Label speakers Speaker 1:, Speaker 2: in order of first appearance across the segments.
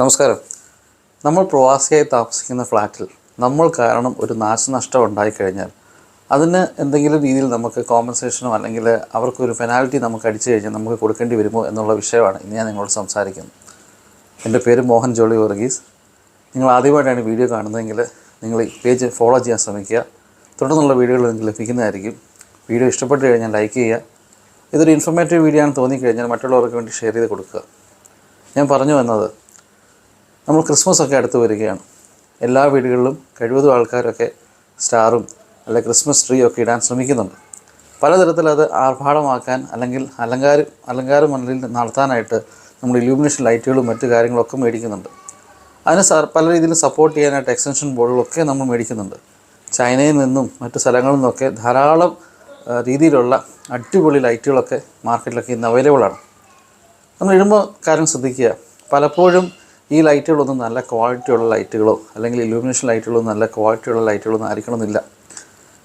Speaker 1: നമസ്കാരം. നമ്മൾ പ്രവാസിയായി താമസിക്കുന്ന ഫ്ലാറ്റിൽ നമ്മൾ കാരണം ഒരു നാശനഷ്ടം ഉണ്ടായിക്കഴിഞ്ഞാൽ അതിന് എന്തെങ്കിലും രീതിയിൽ നമുക്ക് കോമ്പൻസേഷനോ അല്ലെങ്കിൽ അവർക്കൊരു പെനാൽറ്റി നമുക്ക് അടിച്ചു കഴിഞ്ഞാൽ നമുക്ക് കൊടുക്കേണ്ടി വരുമോ എന്നുള്ള വിഷയമാണ് ഇന്ന് ഞാൻ നിങ്ങളോട് സംസാരിക്കുന്നത്. എന്റെ പേര് മോഹൻ ജോളി വർഗീസ്. നിങ്ങൾ ആദ്യമായിട്ടാണ് വീഡിയോ കാണുന്നതെങ്കിൽ നിങ്ങൾ ഈ പേജ് ഫോളോ ചെയ്യാൻ ശ്രമിക്കുക. തുടർന്നുള്ള വീഡിയോകൾ നിങ്ങൾക്ക് ലഭിക്കുന്നതായിരിക്കും. വീഡിയോ ഇഷ്ടപ്പെട്ട് കഴിഞ്ഞാൽ ലൈക്ക് ചെയ്യുക. ഇതൊരു ഇൻഫർമേറ്റീവ് വീഡിയോ ആണെന്ന് തോന്നിക്കഴിഞ്ഞാൽ മറ്റുള്ളവർക്ക് വേണ്ടി ഷെയർ ചെയ്ത് കൊടുക്കുക. ഞാൻ പറഞ്ഞു വന്നത് നമ്മൾ ക്രിസ്മസ് ഒക്കെ അടുത്ത് വരികയാണ്. എല്ലാ വീടുകളിലും കഴിവതും ആൾക്കാരൊക്കെ സ്റ്റാറും അല്ലെങ്കിൽ ക്രിസ്മസ് ട്രീ ഒക്കെ ഇടാൻ ശ്രമിക്കുന്നുണ്ട്. പലതരത്തിൽ അത് ആർഭാടമാക്കാൻ അല്ലെങ്കിൽ അലങ്കാരം അലങ്കാര മണ്ണിൽ നടത്താനായിട്ട് നമ്മൾ ഇലൂമിനേഷൻ ലൈറ്റുകളും മറ്റു കാര്യങ്ങളൊക്കെ മേടിക്കുന്നുണ്ട്. അതിന് സർ പല രീതിയിലും സപ്പോർട്ട് ചെയ്യാനായിട്ട് എക്സ്റ്റൻഷൻ ബോർഡുകളൊക്കെ നമ്മൾ മേടിക്കുന്നുണ്ട്. ചൈനയിൽ നിന്നും മറ്റു സ്ഥലങ്ങളിൽ നിന്നൊക്കെ ധാരാളം രീതിയിലുള്ള അടിപൊളി ലൈറ്റുകളൊക്കെ മാർക്കറ്റിലൊക്കെ ഇന്ന് അവൈലബിൾ ആണ് നമ്മൾ ഇടുമ്പോൾ കാര്യം ശ്രദ്ധിക്കുക. പലപ്പോഴും ഈ ലൈറ്റുകളൊന്നും നല്ല ക്വാളിറ്റിയുള്ള ലൈറ്റുകളോ അല്ലെങ്കിൽ ഇലൂമിനേഷൻ ലൈറ്റുകളോ നല്ല ക്വാളിറ്റിയുള്ള ലൈറ്റുകളോ ലൈറ്റുകളൊന്നും ആയിരിക്കണമെന്നില്ല.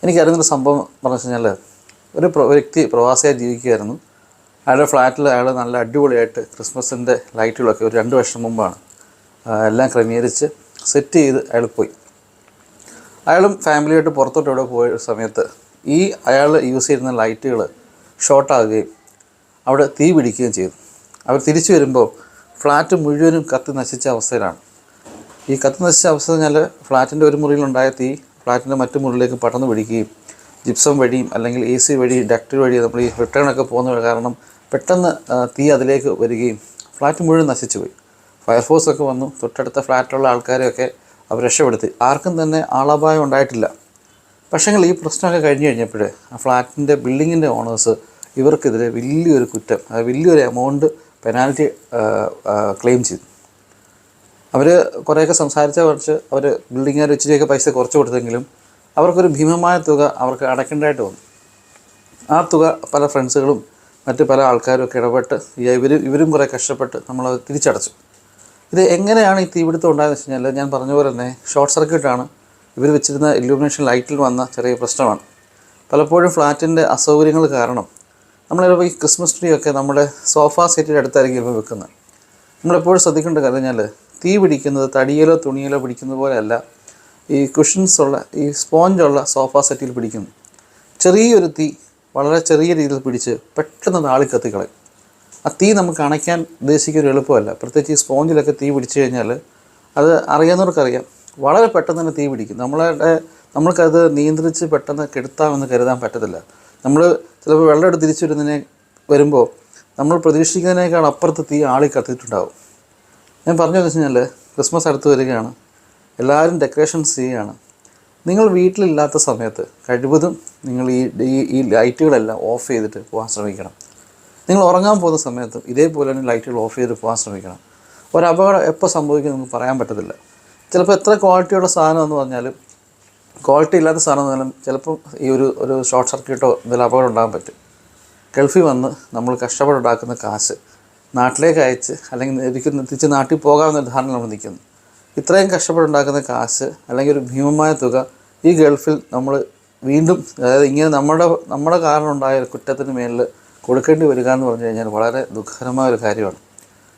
Speaker 1: എനിക്കറിയുന്നൊരു സംഭവം പറഞ്ഞു കഴിഞ്ഞാൽ ഒരു വ്യക്തി പ്രവാസിയായി ജീവിക്കുകയായിരുന്നു. അയാളുടെ ഫ്ലാറ്റിൽ അയാൾ നല്ല അടിപൊളിയായിട്ട് ക്രിസ്മസിന്റെ ലൈറ്റുകളൊക്കെ ഒരു രണ്ട് വർഷം മുമ്പാണ് എല്ലാം ക്രമീകരിച്ച് സെറ്റ് ചെയ്ത് അയാൾ പോയി. അയാളും ഫാമിലിയായിട്ട് പുറത്തോട്ട് എവിടെ പോയ സമയത്ത് ഈ അയാൾ യൂസ് ചെയ്യുന്ന ലൈറ്റുകൾ ഷോർട്ടാകുകയും അവിടെ തീ പിടിക്കുകയും ചെയ്തു. അവർ തിരിച്ചു വരുമ്പോൾ ഫ്ലാറ്റ് മുഴുവനും കത്തി നശിച്ച അവസ്ഥയിലാണ്. ഈ കത്തി നശിച്ച അവസ്ഥ കഴിഞ്ഞാൽ ഫ്ലാറ്റിന്റെ ഒരു മുറിയിലുണ്ടായ തീ ഫ്ലാറ്റിന്റെ മറ്റു മുറിയിലേക്ക് പടർന്നു പിടിക്കുകയും ജിപ്സം വഴിയും അല്ലെങ്കിൽ എ സി വഴി ഡക്റ്റ് വഴി നമ്മൾ ഈ റിട്ടേൺ ഒക്കെ പോകുന്ന കാരണം പെട്ടെന്ന് തീ അതിലേക്ക് വരികയും ഫ്ലാറ്റ് മുഴുവൻ നശിച്ചു പോയി. ഫയർഫോഴ്സ് ഒക്കെ വന്നു. തൊട്ടടുത്ത ഫ്ലാറ്റിലുള്ള ആൾക്കാരെയൊക്കെ അവർ രക്ഷപ്പെടുത്തി. ആർക്കും തന്നെ ആളപായം ഉണ്ടായിട്ടില്ല. പക്ഷേങ്കിൽ ഈ പ്രശ്നമൊക്കെ കഴിഞ്ഞ് കഴിഞ്ഞപ്പോൾ ആ ഫ്ലാറ്റിന്റെ ബിൽഡിങ്ങിന്റെ ഓണേഴ്സ് ഇവർക്കെതിരെ വലിയൊരു കുറ്റം വലിയൊരു എമൗണ്ട് പെനാൽറ്റി ക്ലെയിം ചെയ്തു. അവർ കുറേയൊക്കെ സംസാരിച്ച കുറച്ച് അവർ ബിൽഡിങ്ങുകാർ ഇച്ചിരിയൊക്കെ പൈസ കുറച്ച് കൊടുത്തെങ്കിലും അവർക്കൊരു ഭീമമായ തുക അവർക്ക് അടയ്ക്കേണ്ടതായിട്ട് വന്നു. ആ തുക പല ഫ്രണ്ട്സുകളും മറ്റ് പല ആൾക്കാരും ഒക്കെ ഇടപെട്ട് ഇവരും ഇവരും കുറേ കഷ്ടപ്പെട്ട് നമ്മളത് തിരിച്ചടച്ചു. ഇത് എങ്ങനെയാണ് ഈ തീപിടുത്തം ഉണ്ടായെന്ന് വെച്ച് കഴിഞ്ഞാൽ ഞാൻ പറഞ്ഞ പോലെ തന്നെ ഷോർട്ട് സർക്യൂട്ടാണ്. ഇവർ വെച്ചിരുന്ന ഇലൂമിനേഷൻ ലൈറ്റിൽ വന്ന ചെറിയ പ്രശ്നമാണ്. പലപ്പോഴും ഫ്ലാറ്റിന്റെ അസൗകര്യങ്ങൾ കാരണം നമ്മളിപ്പോൾ ഈ ക്രിസ്മസ് ട്രീ ഒക്കെ നമ്മുടെ സോഫ സെറ്റിന്റെ അടുത്തായിരിക്കും ഇപ്പോൾ വെക്കുന്നത്. നമ്മളെപ്പോഴും ശ്രദ്ധിക്കേണ്ട കാര്യം കഴിഞ്ഞാൽ തീ പിടിക്കുന്നത് തടിയിലോ തുണിയിലോ പിടിക്കുന്നത് പോലെയല്ല. ഈ കുഷൻസ് ഉള്ള ഈ സ്പോഞ്ചുള്ള സോഫ സെറ്റിൽ പിടിക്കുന്നു. ചെറിയൊരു തീ വളരെ ചെറിയ രീതിയിൽ പിടിച്ച് പെട്ടെന്ന് നാളി കത്തിക്കളയും. ആ തീ നമുക്ക് അണയ്ക്കാൻ ഉദ്ദേശിക്കുന്ന ഒരു എളുപ്പമല്ല. പ്രത്യേകിച്ച് ഈ സ്പോഞ്ചിലൊക്കെ തീ പിടിച്ചു കഴിഞ്ഞാൽ അത് അറിയാവുന്നവർക്കറിയാം. വളരെ പെട്ടെന്ന് തന്നെ തീ പിടിക്കും. നമ്മളുടെ നമ്മൾക്കത് നിയന്ത്രിച്ച് പെട്ടെന്ന് കെടുത്താമെന്ന് കരുതാൻ പറ്റത്തില്ല. നമ്മൾ ചിലപ്പോൾ വെള്ളം എടുത്ത് തിരിച്ചു വരുന്നതിനെ വരുമ്പോൾ നമ്മൾ പ്രതീക്ഷിക്കുന്നതിനേക്കാൾ അപ്പുറത്ത് തീ ആളി കത്തിയിട്ടുണ്ടാവും. ഞാൻ പറഞ്ഞു വെച്ച് കഴിഞ്ഞാൽ ക്രിസ്മസ് അടുത്ത് വരികയാണ്. എല്ലാവരും ഡെക്കറേഷൻസ് ചെയ്യുകയാണ്. നിങ്ങൾ വീട്ടിലില്ലാത്ത സമയത്ത് കഴിവതും നിങ്ങൾ ഈ ഈ- ലൈറ്റുകളെല്ലാം ഓഫ് ചെയ്തിട്ട് പോകാൻ ശ്രമിക്കണം. നിങ്ങൾ ഉറങ്ങാൻ പോകുന്ന സമയത്ത് ഇതേപോലെ തന്നെ ലൈറ്റുകൾ ഓഫ് ചെയ്ത് പോകാൻ ശ്രമിക്കണം. ഒരു അപകടം എപ്പോൾ സംഭവിക്കും നമുക്ക് പറയാൻ പറ്റത്തില്ല. ചിലപ്പോൾ എത്ര ക്വാളിറ്റിയുള്ള സാധനം എന്ന് പറഞ്ഞാലും ക്വാളിറ്റി ഇല്ലാത്ത സാധനം എന്നാലും ചിലപ്പോൾ ചിലപ്പം ഈ ഒരു ഒരു ഷോർട്ട് സർക്യൂട്ടോ എന്തെങ്കിലും അപകടം ഉണ്ടാകാൻ പറ്റും. ഗൾഫിൽ വന്ന് നമ്മൾ കഷ്ടപ്പെട്ടുണ്ടാക്കുന്ന കാശ് നാട്ടിലേക്ക് അയച്ച് അല്ലെങ്കിൽ ഇരിക്കുന്ന തിരിച്ച് നാട്ടിൽ പോകാമെന്ന ധാരണ നമ്മൾ നിൽക്കുന്നു. ഇത്രയും കഷ്ടപ്പെടുണ്ടാക്കുന്ന കാശ് അല്ലെങ്കിൽ ഒരു ഭീമമായ തുക ഈ ഗൾഫിൽ നമ്മൾ വീണ്ടും അതായത് ഇങ്ങനെ നമ്മുടെ നമ്മുടെ കാരണം ഉണ്ടായ കുറ്റത്തിന് മേലിൽ കൊടുക്കേണ്ടി വരിക എന്ന് പറഞ്ഞു കഴിഞ്ഞാൽ വളരെ ദുഃഖകരമായ ഒരു കാര്യമാണ്.